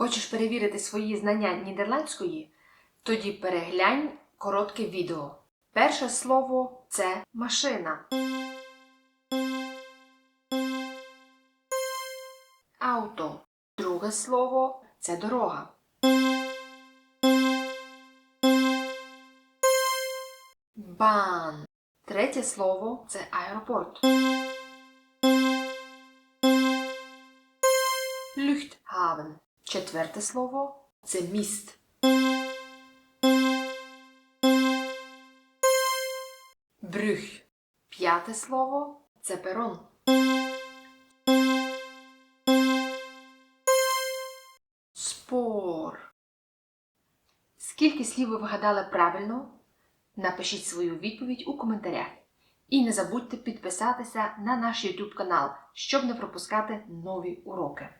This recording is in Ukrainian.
Хочеш перевірити свої знання нідерландської? Тоді переглянь коротке відео. Перше слово це машина. Ауто. Друге слово це дорога. Бан. Третє слово це аеропорт. Luchthaven. Четверте слово це міст. Брюх. П'яте слово це перон. Спор. Скільки слів ви вгадали правильно? Напишіть свою відповідь у коментарях. І не забудьте підписатися на наш YouTube канал, щоб не пропускати нові уроки.